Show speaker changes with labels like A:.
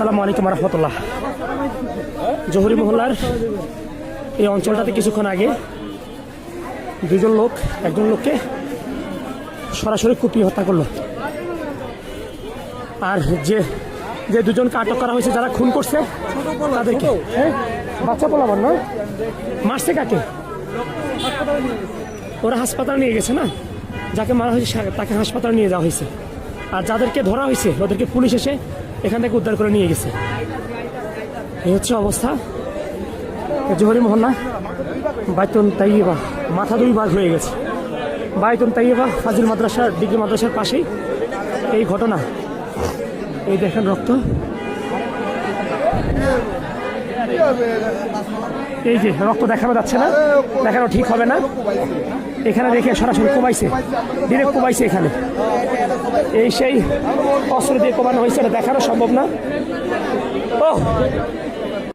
A: আসসালামু আলাইকুম রহমতুল্লাহ। জহুরি মহল্লার এই অঞ্চলটাতে কিছুক্ষণ আগে দুজন লোক, একজন লোককে সরাসরি কুপিয়ে হত্যা করল। আর যে যে দুজনকে আটক করা হয়েছে, যারা খুন করছে, তাদেরকে হ্যাঁ? বাচ্চা পোলাবার না? মারছে কাকে? ওরা হাসপাতাল নিয়ে গেছে না? যাকে মারা হয়েছে তাকে হাসপাতালে নিয়ে যাওয়া হয়েছে। আর যাদেরকে ধরা হয়েছে, ওদেরকে পুলিশ এসে এখান থেকে উদ্ধার করে নিয়ে গেছে। এই হচ্ছে অবস্থা। জোহরি মোহনা বাইতুন তাইবা মাথা দুই ভাগ হয়ে গেছে। বাইতুন তাইবা ফাজিল মাদ্রাসা ডিগ্রি মাদ্রাসার পাশেই এই ঘটনা। এই দেখেন রক্ত। এই যে রক্ত দেখানো যাচ্ছে না, দেখানো ঠিক হবে না। এখানে রেখে সরাসরি কমাইছে ডিরেক্ট কমাইছে এখানে। এই সেই অস্ত্র দিয়ে কমানো হয়েছে, এটা দেখানো সম্ভব না। ও